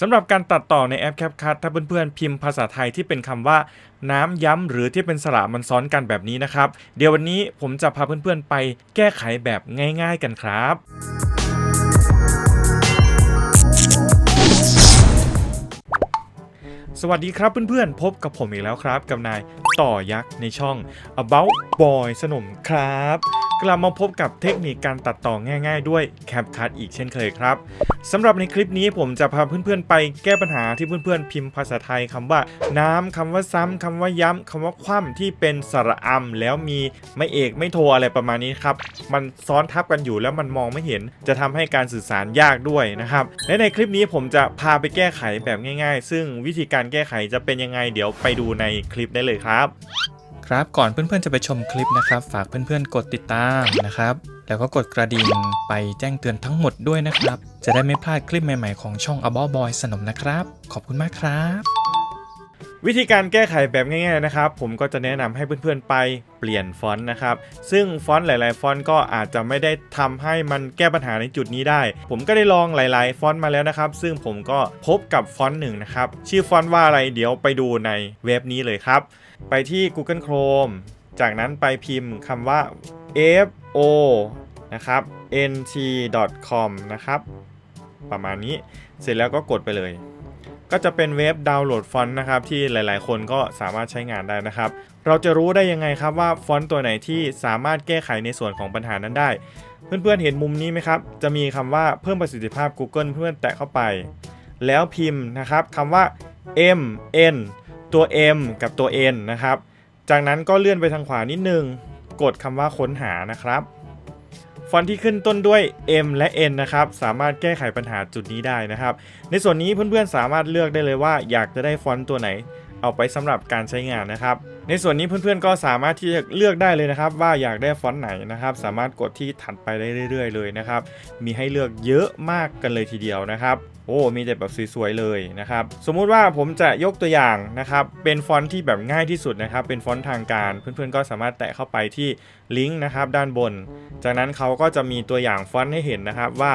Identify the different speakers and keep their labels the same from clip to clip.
Speaker 1: สำหรับการตัดต่อในแอป CapCut ถ้าเพื่อนๆพิมพ์ภาษาไทยที่เป็นคำว่า น้ำย้ำหรือที่เป็นสระมันซ้อนกันแบบนี้นะครับ เดี๋ยววันนี้ผมจะพาเพื่อนๆไปแก้ไขแบบง่าย ๆ กันครับสวัสดีครับเพื่อนๆ พบกับผมอีกแล้วครับ กับนายต่อยักษ์ในช่อง About Boy สนมครับ กลับมาพบกับเทคนิคการตัดต่อง่ายๆด้วย CapCut อีกเช่นเคยครับสำหรับในคลิปนี้ผมจะพาเพื่อนๆไปแก้ปัญหาที่เพื่อนๆพิมพ์ภาษาไทยคำว่า น้ำคำว่าซ้ำคำว่าย้ำคำว่าคว่ำที่เป็นสระอำแล้วมีไม่เอกไม่โทอะไรประมาณนี้ครับ มันซ้อนทับกันอยู่แล้วมันมองไม่เห็น จะทำให้การสื่อสารยากด้วยนะครับและในคลิปนี้ผมจะพาไปแก้ไขแบบง่าย ๆ ซึ่งวิธีการแก้ไขจะเป็นยังไงเดี๋ยวไปดูในคลิปได้เลยครับ
Speaker 2: ครับก่อนเพื่อนๆจะไปชมคลิปนะครับ ฝากเพื่อนๆกดติดตามนะครับ แล้วก็กดกระดิ่งไปแจ้งเตือนทั้งหมดด้วยนะครับ จะได้ไม่พลาดคลิปใหม่ๆของช่อง a b o Boy สนมนะครับ ขอบคุณมากครับ
Speaker 1: วิธีการแก้ไขแบบง่ายๆนะครับ ผมก็จะแนะนำให้เพื่อนๆไปเปลี่ยนฟอนต์นะครับ ซึ่งฟอนต์หลายๆฟอนต์ก็อาจจะไม่ได้ทำให้มันแก้ปัญหาในจุดนี้ได้ ผมก็ได้ลองหลายๆฟอนต์มาแล้วนะครับ ซึ่งผมก็พบกับฟอนต์หนึ่งนะครับ ชื่อฟอนต์ว่าอะไรเดี๋ยวไปดูในเว็บนี้เลยครับ ไปที่ Google Chrome จากนั้นไปพิมพ์คำว่า fo นะครับ nt.com นะครับ ประมาณนี้เสร็จแล้วก็กดไปเลย ก็จะเป็นเว็บดาวน์โหลดฟอนต์นะครับที่หลาย ๆ คนก็สามารถใช้งานได้นะครับ เราจะรู้ได้ยังไงครับว่าฟอนต์ตัวไหนที่สามารถแก้ไขในส่วนของปัญหานั้นได้ เพื่อนๆเห็นมุมนี้ไหมครับ จะมีคำว่าเพิ่มประสิทธิภาพ Google เพื่อนแตะเข้าไป แล้วพิมพ์นะครับคำว่า m n ตัว m กับตัว n นะครับ จากนั้นก็เลื่อนไปทางขวานิดนึง กดคำว่าค้นหานะครับ ฟอนต์ที่ขึ้นต้นด้วย M และ N นะครับ สามารถแก้ไขปัญหาจุดนี้ได้นะครับ ในส่วนนี้เพื่อนๆสามารถเลือกได้เลยว่าอยากจะได้ฟอนต์ตัวไหน เอาไปสำหรับการใช้งานนะครับ ในส่วนนี้เพื่อนๆก็สามารถที่จะเลือกได้เลยนะครับ ว่าอยากได้ฟอนต์ไหนนะครับ สามารถกดที่ถัดไปได้เรื่อย ๆ เลยนะครับ มีให้เลือกเยอะมากกันเลยทีเดียวนะครับโอ้มีแต่แบบสวยๆเลยนะครับ สมมุติว่าผมจะยกตัวอย่างนะครับ เป็นฟอนต์ที่แบบง่ายที่สุดนะครับ เป็นฟอนต์ทางการ เพื่อนๆก็สามารถแตะเข้าไปที่ลิงก์นะครับด้านบน จากนั้นเขาก็จะมีตัวอย่างฟอนต์ให้เห็นนะครับว่า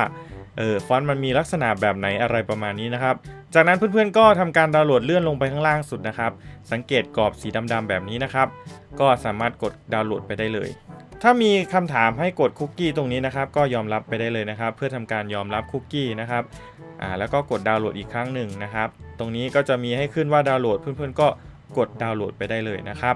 Speaker 1: เออฟอนต์มันมีลักษณะแบบไหนอะไรประมาณนี้นะครับ จากนั้นเพื่อนๆก็ทำการดาวน์โหลดเลื่อนลงไปข้างล่างสุดนะครับ สังเกตกรอบสีดำๆแบบนี้นะครับ ก็สามารถกดดาวน์โหลดไปได้เลย ถ้ามีคำถามให้กดคุกกี้ตรงนี้นะครับ ก็ยอมรับไปได้เลยนะครับ เพื่อทำการยอมรับคุกกี้นะครับอ่าแล้วก็กดดาวน์โหลดอีกครั้งหนึ่งนะครับ ตรงนี้ก็จะมีให้ขึ้นว่าดาวน์โหลดเพื่อนๆก็กดดาวน์โหลดไปได้เลยนะครับ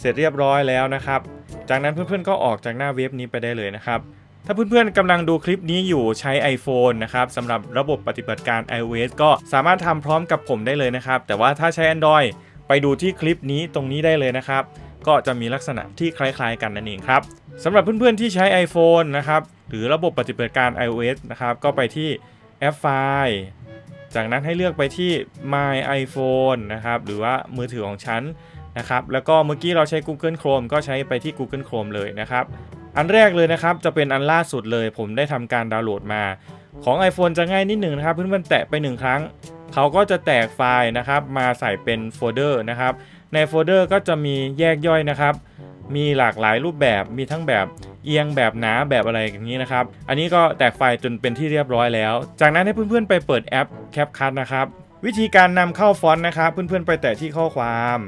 Speaker 1: เสร็จเรียบร้อยแล้วนะครับ จากนั้นเพื่อนๆก็ออกจากหน้าเว็บนี้ไปได้เลยนะครับ ถ้าเพื่อนๆกำลังดูคลิปนี้อยู่ใช้ iPhone นะครับสำหรับระบบปฏิบัติการ iOS ก็สามารถทำพร้อมกับผมได้เลยนะครับ แต่ว่าถ้าใช้ Android ไปดูที่คลิปนี้ตรงนี้ได้เลยนะครับ ก็จะมีลักษณะที่คล้ายๆ กันนั่นเองครับสำหรับเพื่อนๆที่ใช้ iPhone นะครับหรือระบบปฏิบัติการ iOS นะครับก็ไปที่แอปไฟล์จากนั้นให้เลือกไปที่ My iPhone นะครับหรือว่ามือถือของฉันนะครับแล้วก็เมื่อกี้เราใช้ Google Chrome ก็ใช้ไปที่ Google Chrome เลยนะครับ อันแรกเลยนะครับจะเป็นอันล่าสุดเลย ผมได้ทำการดาวน์โหลดมา ของ iPhone จะง่ายนิดหนึ่งนะครับเพื่อนๆแตะไปหนึ่งครั้ง เขาก็จะแตกไฟล์นะครับ มาใส่เป็นโฟลเดอร์นะครับ ในโฟลเดอร์ก็จะมีแยกย่อยนะครับ มีหลากหลายรูปแบบมีทั้งแบบเอียงแบบหนาแบบอะไรอย่างนี้นะครับ อันนี้ก็แตกไฟล์จนเป็นที่เรียบร้อยแล้ว จากนั้นให้เพื่อนๆไปเปิดแอป CapCut นะครับวิธีการนำเข้าฟอนต์นะครับ เพื่อนๆไปแตะที่ข้อความ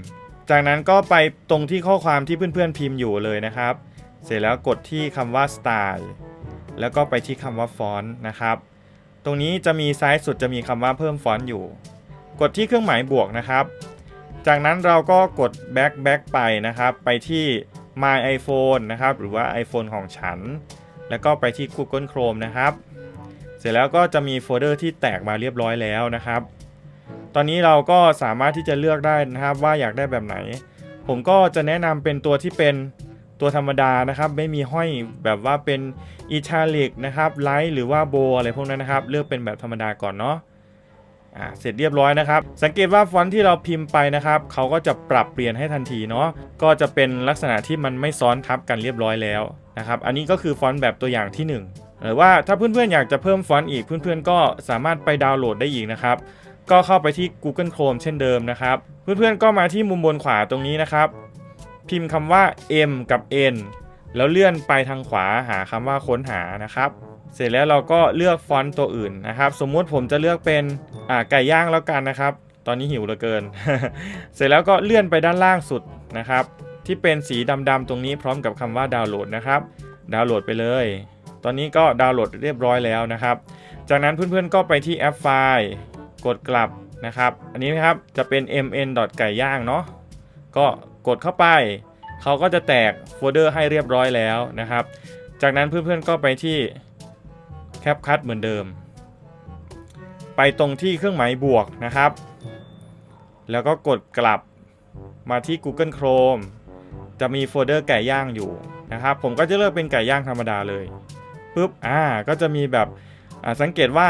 Speaker 1: จากนั้นก็ไปตรงที่ข้อความที่เพื่อนๆพิมพ์อยู่เลยนะครับ เสร็จแล้วกดที่คำว่า Style แล้วก็ไปที่คำว่าฟอนต์นะครับ ตรงนี้จะมีซ้ายสุดจะมีคำว่าเพิ่มฟอนต์อยู่ กดที่เครื่องหมายบวกนะครับ จากนั้นเราก็กด back back ไปนะครับ ไปที่ my iPhone นะครับ หรือว่า iPhone ของฉัน แล้วก็ไปที่ Google Chrome นะครับ เสร็จแล้วก็จะมีโฟลเดอร์ที่แตกมาเรียบร้อยแล้วนะครับ ตอนนี้เราก็สามารถที่จะเลือกได้นะครับว่าอยากได้แบบไหน ผมก็จะแนะนำเป็นตัวที่เป็น ตัวธรรมดานะครับ ไม่มีห้อยแบบว่าเป็นอิตาลิกนะครับไลท์หรือว่าโบอะไรพวกนั้นนะครับ เลือกเป็นแบบธรรมดาก่อนเนาะอ่าเสร็จเรียบร้อยนะครับ สังเกตว่าฟอนต์ที่เราพิมพ์ไปนะครับ เขาก็จะปรับเปลี่ยนให้ทันทีเนาะ ก็จะเป็นลักษณะที่มันไม่ซ้อนทับกันเรียบร้อยแล้วนะครับ อันนี้ก็คือฟอนต์แบบตัวอย่างที่ 1 หรือว่าถ้าเพื่อนๆอยากจะเพิ่มฟอนต์อีกเพื่อนๆ ก็สามารถไปดาวน์โหลดได้อีกนะครับ ก็เข้าไปที่ Google Chrome เช่นเดิมนะครับ เพื่อนๆ ก็มาที่มุมบนขวาตรงนี้นะครับ พิมพ์คำว่า M กับ N แล้วเลื่อนไปทางขวาหาคำว่าค้นหานะครับ เสร็จแล้วเราก็เลือกฟอนต์ตัวอื่นนะครับ สมมุติผมจะเลือกเป็นไก่ย่างแล้วกันนะครับ ตอนนี้หิวเหลือเกิน เสร็จแล้วก็เลื่อนไปด้านล่างสุดนะครับ ที่เป็นสีดำๆตรงนี้พร้อมกับคำว่าดาวน์โหลดนะครับ ดาวน์โหลดไปเลย ตอนนี้ก็ดาวน์โหลดเรียบร้อยแล้วนะครับ จากนั้นเพื่อนๆก็ไปที่แอปไฟล์กดกลับนะครับ อันนี้นะครับจะเป็น mn ไก่ย่างเนาะก็ กดเข้าไป เขาก็จะแตกโฟลเดอร์ให้เรียบร้อยแล้วนะครับ จากนั้นเพื่อนๆก็ไปที่แคปคั t เหมือนเดิม ไปตรงที่เครื่องหมายบวกนะครับ แล้วก็กดกลับมาที่ Google Chrome จะมีโฟลเดอร์ไก่ย่างอยู่นะครับ ผมก็จะเลือกเป็นไก่ย่างธรรมดาเลยปุ๊บอ่าก็จะมีแบบสังเกตว่า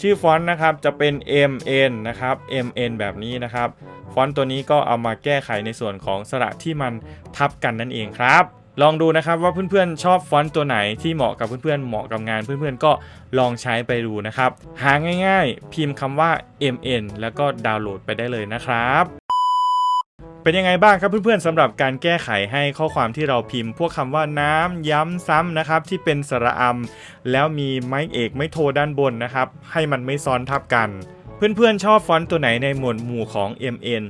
Speaker 1: ชื่อฟอนต์นะครับจะเป็น MN นะครับ MN แบบนี้นะครับ ฟอนต์ตัวนี้ก็เอามาแก้ไขในส่วนของสระที่มันทับกันนั่นเองครับลองดูนะครับว่าเพื่อนๆชอบฟอนต์ตัวไหนที่เหมาะกับเพื่อนๆเหมาะกับงานเพื่อนๆก็ลองใช้ไปดูนะครับ หาง่ายๆ พิมพ์คำว่า MN แล้วก็ดาวน์โหลดไปได้เลยนะครับ เป็นยังไงบ้างครับเพื่อนๆสำหรับการแก้ไขให้ข้อความที่เราพิมพ์ พวกคำว่าน้ำย้ำซ้ำนะครับที่เป็นสระอำแล้วมีไม้เอกไม้โทด้านบนนะครับ ให้มันไม่ซ้อนทับกัน เพื่อนๆชอบฟอนต์ตัวไหนในหมวดหมู่ของ MN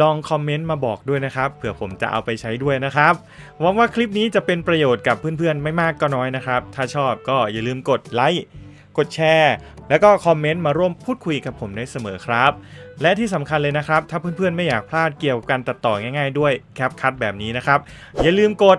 Speaker 1: ลองคอมเมนต์มาบอกด้วยนะครับเผื่อผมจะเอาไปใช้ด้วยนะครับหวังว่าคลิปนี้จะเป็นประโยชน์กับเพื่อนๆ ไม่มากก็น้อยนะครับ ถ้าชอบก็อย่าลืมกดไลค์กดแชร์ แล้วก็คอมเมนต์มาร่วมพูดคุยกับผมได้เสมอครับ และที่สำคัญเลยนะครับ ถ้าเพื่อนๆ ไม่อยากพลาดเกี่ยวกับการตัดต่อง่าย ๆ ด้วยแคปคัทแบบนี้นะครับอย่าลืมกด